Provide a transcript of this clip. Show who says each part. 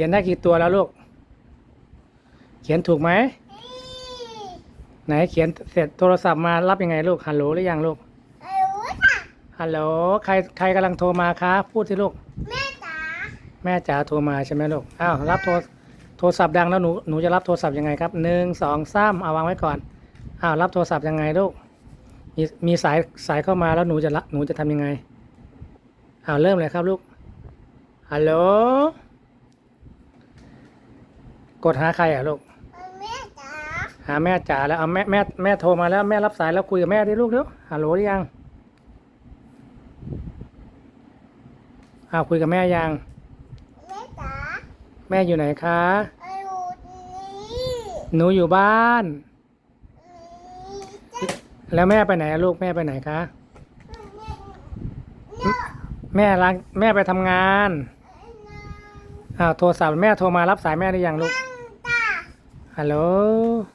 Speaker 1: ขียนได้กี่ตัวแล้วลูก เขียนถูกไหม ไหนเขียนเสร็จโทรศัพท์มารับยังไงลูก ฮัลโหลหรือยังลูก
Speaker 2: ไม่รู้จ้ะ
Speaker 1: ฮัลโหล ใครใครกำลังโทรมาคะ พูดสิลูก
Speaker 2: แม่จ๋า
Speaker 1: แม่จ๋าโทรมาใช่ไหมลูก อ้าวรับโทรโทรศัพท์ดังแล้วหนูหนูจะรับโทรศัพท์ยังไงครับหนึ่งสองสามเอาวางไว้ก่อน อ้าวรับโทรศัพท์ยังไงลูก มีมีสายสายเข้ามาแล้วหนูจะรับหนูจะทำยังไง อ้าวเริ่มเลยครับลูก ฮัลโหล กดหาใครอะลูก
Speaker 2: แม่จ๋า
Speaker 1: หาแม่จ๋าแล้วเอาแม่แม่แม่โทรมาแล้วแม่รับสายแล้วคุยกับแม่ดิลูกเร็วฮัลโหลหรือยังอ้าวคุยกับแม่ยัง
Speaker 2: แม่จ๋า
Speaker 1: แม่อยู่ไหนคะ
Speaker 2: ไอ้หูนี้
Speaker 1: หนูอยู่บ้าน
Speaker 2: นี่จ้ะ
Speaker 1: แล้วแม่ไปไหนอะลูกแม่ไปไหนคะ
Speaker 2: แม่
Speaker 1: แม่ล้างแม่ไปทำงานอ้าวโทรศัพท์แม่โทรมารับสายแม่หรือยังลูก Hello.